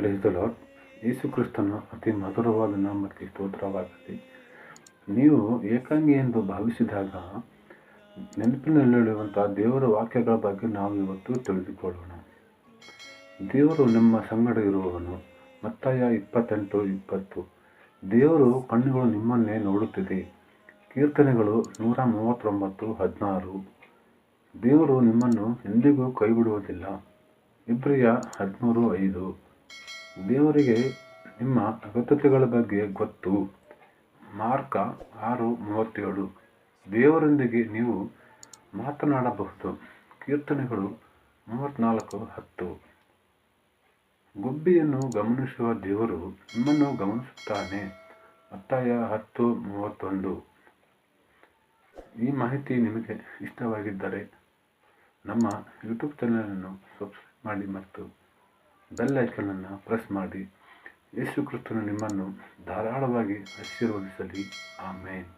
Lord ಯೇಸು ಕ್ರಿಸ್ತನ ಅತಿ ಮಧುರವಾದ ನಾಮಕ್ಕೆ ಸ್ತೋತ್ರವಾಗಲಿ. ನೀವು ಏಕಾಂಗಿ ಎಂದು ಭಾವಿಸಿದಾಗ ನೆನಪಿನಲ್ಲಿಡುವಂಥ ದೇವರ ವಾಕ್ಯಗಳ ಬಗ್ಗೆ ನಾವು ಇವತ್ತು ತಿಳಿದುಕೊಳ್ಳೋಣ. ದೇವರು ನಿಮ್ಮ ಸಂಗಡ ಇರುವವನು. ಮತ್ತಾಯ ಇಪ್ಪತ್ತೆಂಟು, ಇಪ್ಪತ್ತು. ದೇವರು ಕಣ್ಣುಗಳು ನಿಮ್ಮನ್ನೇ ನೋಡುತ್ತಿದೆ. ಕೀರ್ತನೆಗಳು ನೂರ ಮೂವತ್ತೊಂಬತ್ತು, ಹದಿನಾರು. ದೇವರು ನಿಮ್ಮನ್ನು ಎಂದಿಗೂ ಕೈಬಿಡುವುದಿಲ್ಲ. ಇಬ್ರಿಯ ಹದಿಮೂರು, ಐದು. ದೇವರಿಗೆ ನಿಮ್ಮ ಅಗತ್ಯತೆಗಳ ಬಗ್ಗೆ ಗೊತ್ತು. ಮಾರ್ಕ ಆರು ಮೂವತ್ತೇಳು. ದೇವರೊಂದಿಗೆ ನೀವು ಮಾತನಾಡಬಹುದು. ಕೀರ್ತನೆಗಳು ಮೂವತ್ತ್ನಾಲ್ಕು ಹತ್ತು. ಗುಬ್ಬಿಯನ್ನು ಗಮನಿಸುವ ದೇವರು ನಿಮ್ಮನ್ನು ಗಮನಿಸುತ್ತಾನೆ. ಮತ್ತಾಯ ಹತ್ತು ಮೂವತ್ತೊಂದು. ಈ ಮಾಹಿತಿ ನಿಮಗೆ ಇಷ್ಟವಾಗಿದ್ದರೆ ನಮ್ಮ ಯೂಟ್ಯೂಬ್ ಚಾನಲನ್ನು ಸಬ್ಸ್ಕ್ರೈಬ್ ಮಾಡಿ ಮತ್ತು ಬೆಲ್ ಐಕನನ್ನು ಪ್ರೆಸ್ ಮಾಡಿ ಯೇಸು ಕ್ರಿಸ್ತನು ನಿಮ್ಮನ್ನು ಧಾರಾಳವಾಗಿ ಆಶೀರ್ವದಿಸಲಿ. ಆಮೇನ್.